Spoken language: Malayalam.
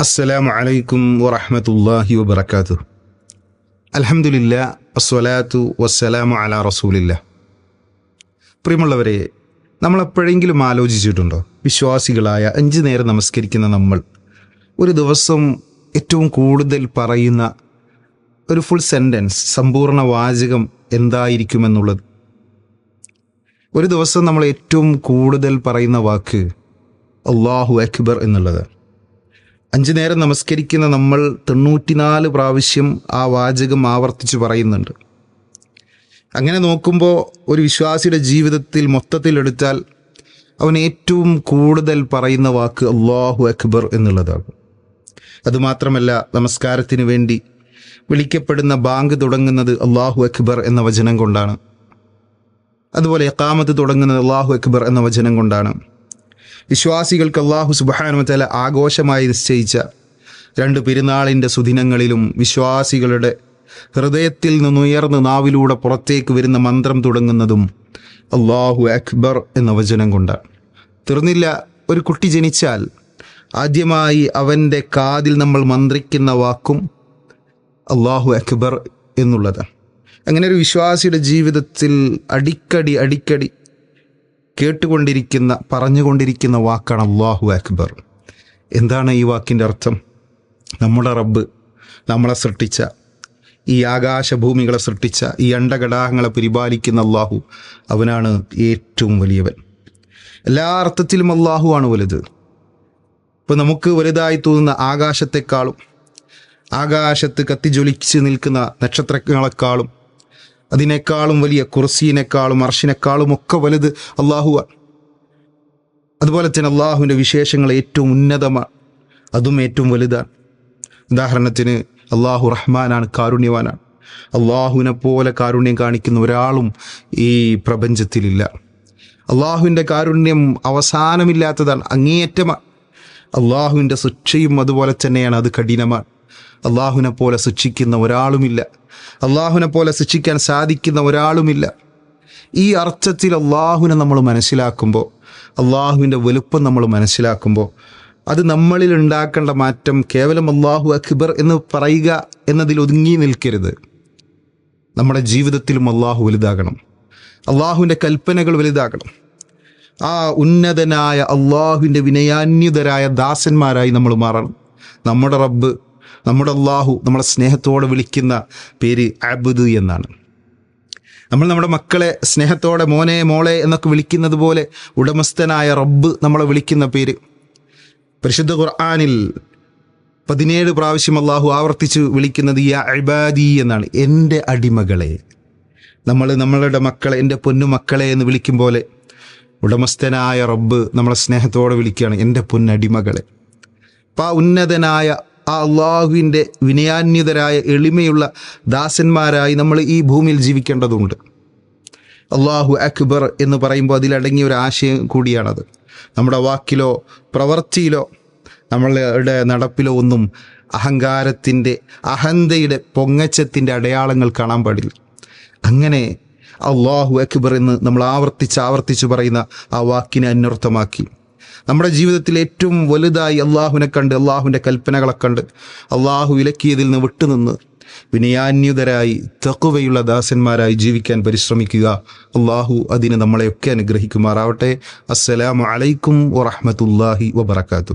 അസ്സലാമു അലൈക്കും വറഹമത്തല്ലാഹി വബർക്കാത്തു അലഹമുല്ല അസ്വലാത്തു വസ്സലാമു അല റസൂലില്ല. പ്രിയമുള്ളവരെ നമ്മൾ എപ്പോഴെങ്കിലും ആലോചിച്ചിട്ടുണ്ടോ? വിശ്വാസികളായ അഞ്ച് നേരം നമസ്കരിക്കുന്ന നമ്മൾ ഒരു ദിവസം ഏറ്റവും കൂടുതൽ പറയുന്ന ഒരു ഫുൾ സെന്റൻസ് സമ്പൂർണ വാചകം എന്തായിരിക്കുമെന്നുള്ളത്? ഒരു ദിവസം നമ്മൾ ഏറ്റവും കൂടുതൽ പറയുന്ന വാക്ക് അള്ളാഹു അക്ബർ എന്നുള്ളത് അഞ്ചു നേരം നമസ്കരിക്കുന്ന നമ്മൾ തൊണ്ണൂറ്റിനാല് പ്രാവശ്യം ആ വാചകം ആവർത്തിച്ച് പറയുന്നുണ്ട്. അങ്ങനെ നോക്കുമ്പോൾ ഒരു വിശ്വാസിയുടെ ജീവിതത്തിൽ മൊത്തത്തിലെടുത്താൽ അവൻ ഏറ്റവും കൂടുതൽ പറയുന്ന വാക്ക് അള്ളാഹു അക്ബർ എന്നുള്ളതാണ്. അതുമാത്രമല്ല നമസ്കാരത്തിന് വേണ്ടി വിളിക്കപ്പെടുന്ന ബാങ്ക് തുടങ്ങുന്നത് അള്ളാഹു അക്ബർ എന്ന വചനം കൊണ്ടാണ്. അതുപോലെ എക്കാമത്ത് തുടങ്ങുന്നത് അള്ളാഹു അക്ബർ എന്ന വചനം കൊണ്ടാണ്. വിശ്വാസികൾക്ക് അള്ളാഹു സുബാനുമത്തല ആഘോഷമായി നിശ്ചയിച്ച രണ്ട് പെരുന്നാളിന്റെ സുദിനങ്ങളിലും വിശ്വാസികളുടെ ഹൃദയത്തിൽ നിന്നുയർന്ന് നാവിലൂടെ പുറത്തേക്ക് വരുന്ന മന്ത്രം തുടങ്ങുന്നതും അള്ളാഹു അക്ബർ എന്ന വചനം കൊണ്ടാണ്. തീർന്നില്ല ഒരു കുട്ടി ജനിച്ചാൽ ആദ്യമായി അവന്റെ കാതിൽ നമ്മൾ മന്ത്രിക്കുന്ന വാക്കും അള്ളാഹു അക്ബർ എന്നുള്ളതാണ്. അങ്ങനെ ഒരു വിശ്വാസിയുടെ ജീവിതത്തിൽ അടിക്കടി അടിക്കടി കേട്ടുകൊണ്ടിരിക്കുന്ന പറഞ്ഞുകൊണ്ടിരിക്കുന്ന വാക്കാണ് അള്ളാഹു അക്ബർ. എന്താണ് ഈ വാക്കിന്റെ അർത്ഥം? നമ്മുടെ റബ്ബ് നമ്മളെ സൃഷ്ടിച്ച ഈ ആകാശഭൂമികളെ സൃഷ്ടിച്ച ഈ അണ്ടഘടാഹങ്ങളെ പരിപാലിക്കുന്ന അള്ളാഹു അവനാണ് ഏറ്റവും വലിയവൻ. എല്ലാ അർത്ഥത്തിലും അള്ളാഹു ആണ് വലുത്. ഇപ്പോൾ നമുക്ക് വലുതായി തോന്നുന്ന ആകാശത്തെക്കാളും ആകാശത്ത് കത്തിജ്വലിച്ച് നിൽക്കുന്ന നക്ഷത്രങ്ങളെക്കാളും അതിനേക്കാളും വലിയ കുർസീനേക്കാളും അർഷിനേക്കാളും ഒക്കെ വലുത് അള്ളാഹുവാണ് അതുപോലെ തന്നെ അള്ളാഹുവിന്റെ വിശേഷങ്ങൾ ഏറ്റവും ഉന്നതമാണ് അതും ഏറ്റവും വലുതാണ്. ഉദാഹരണത്തിന് അള്ളാഹു റഹ്മാനാണ് കാരുണ്യവാനാണ്. അള്ളാഹുവിനെ പോലെ കാരുണ്യം കാണിക്കുന്ന ഒരാളും ഈ പ്രപഞ്ചത്തിലില്ല. അള്ളാഹുവിന്റെ കാരുണ്യം അവസാനമില്ലാത്തതാണ് അങ്ങേയറ്റമാണ്. അള്ളാഹുവിന്റെ ശിക്ഷയും അതുപോലെ തന്നെയാണ് അത് കഠിനമാണ്. അള്ളാഹുവിനെ പോലെ ശിക്ഷിക്കുന്ന ഒരാളുമില്ല. അള്ളാഹുവിനെ പോലെ ശിക്ഷിക്കാൻ സാധിക്കുന്ന ഒരാളുമില്ല. ഈ അർത്ഥത്തിൽ അള്ളാഹുവിനെ നമ്മൾ മനസ്സിലാക്കുമ്പോൾ അള്ളാഹുവിന്റെ വലുപ്പം നമ്മൾ മനസ്സിലാക്കുമ്പോൾ അത് നമ്മളിൽ ഉണ്ടാക്കേണ്ട മാറ്റം കേവലം അള്ളാഹു അക്ബർ എന്ന് പറയുക എന്നതിൽ ഒതുങ്ങി നിൽക്കരുത്. നമ്മുടെ ജീവിതത്തിലും അള്ളാഹു വലുതാകണം. അള്ളാഹുവിന്റെ കൽപ്പനകൾ വലുതാകണം. ആ ഉന്നതനായ അള്ളാഹുവിന്റെ വിനയാന്യുതരായ ദാസന്മാരായി നമ്മൾ മാറണം. നമ്മുടെ റബ്ബ് നമ്മുടെ അള്ളാഹു നമ്മളെ സ്നേഹത്തോടെ വിളിക്കുന്ന പേര് അബ്ദു എന്നാണ്. നമ്മൾ നമ്മുടെ മക്കളെ സ്നേഹത്തോടെ മോനെ മോളെ എന്നൊക്കെ വിളിക്കുന്നത് പോലെ ഉടമസ്ഥനായ റബ്ബ് നമ്മളെ വിളിക്കുന്ന പേര്. പരിശുദ്ധ ഖുർആാനിൽ പതിനേഴ് പ്രാവശ്യം അള്ളാഹു ആവർത്തിച്ച് വിളിക്കുന്നത് യാ അബാദി എന്നാണ്. എന്റെ അടിമകളെ നമ്മൾ നമ്മളുടെ മക്കളെ എന്റെ പൊന്നുമക്കളെ എന്ന് വിളിക്കും പോലെ ഉടമസ്ഥനായ റബ്ബ് നമ്മളെ സ്നേഹത്തോടെ വിളിക്കുകയാണ് എന്റെ പൊന്നടിമകളെ. അപ്പം ആ ഉന്നതനായ ആ അള്ളാഹുവിന്റെ വിനയാന്യതരായ എളിമയുള്ള ദാസന്മാരായി നമ്മൾ ഈ ഭൂമിയിൽ ജീവിക്കേണ്ടതുണ്ട്. അള്ളാഹു അക്ബർ എന്ന് പറയുമ്പോൾ അതിലടങ്ങിയ ഒരു ആശയം കൂടിയാണത്. നമ്മുടെ വാക്കിലോ പ്രവൃത്തിയിലോ നമ്മളുടെ നടപ്പിലോ ഒന്നും അഹങ്കാരത്തിന്റെ അഹന്തയുടെ പൊങ്ങച്ചത്തിന്റെ അടയാളങ്ങൾ കാണാൻ പാടില്ല. അങ്ങനെ അള്ളാഹു അക്ബർ എന്ന് നമ്മൾ ആവർത്തിച്ച് ആവർത്തിച്ച് പറയുന്ന ആ വാക്കിനെ അന്വർത്ഥമാക്കി. നമ്മുടെ ജീവിതത്തിൽ ഏറ്റവും വലുതായി അള്ളാഹുവിനെ കണ്ട് അള്ളാഹുവിന്റെ കൽപ്പനകളെ കണ്ട് അള്ളാഹു വിലക്കിയതിൽ നിന്ന് വിട്ടുനിന്ന് വിനയാന്യുതരായി തക്കുവയുള്ള ദാസന്മാരായി ജീവിക്കാൻ പരിശ്രമിക്കുക. അള്ളാഹു അതിന് നമ്മളെയൊക്കെ അനുഗ്രഹിക്കുമാറാവട്ടെ. അസ്സലാമു അലൈക്കും വറഹമത്തല്ലാഹി വബർക്കാത്തു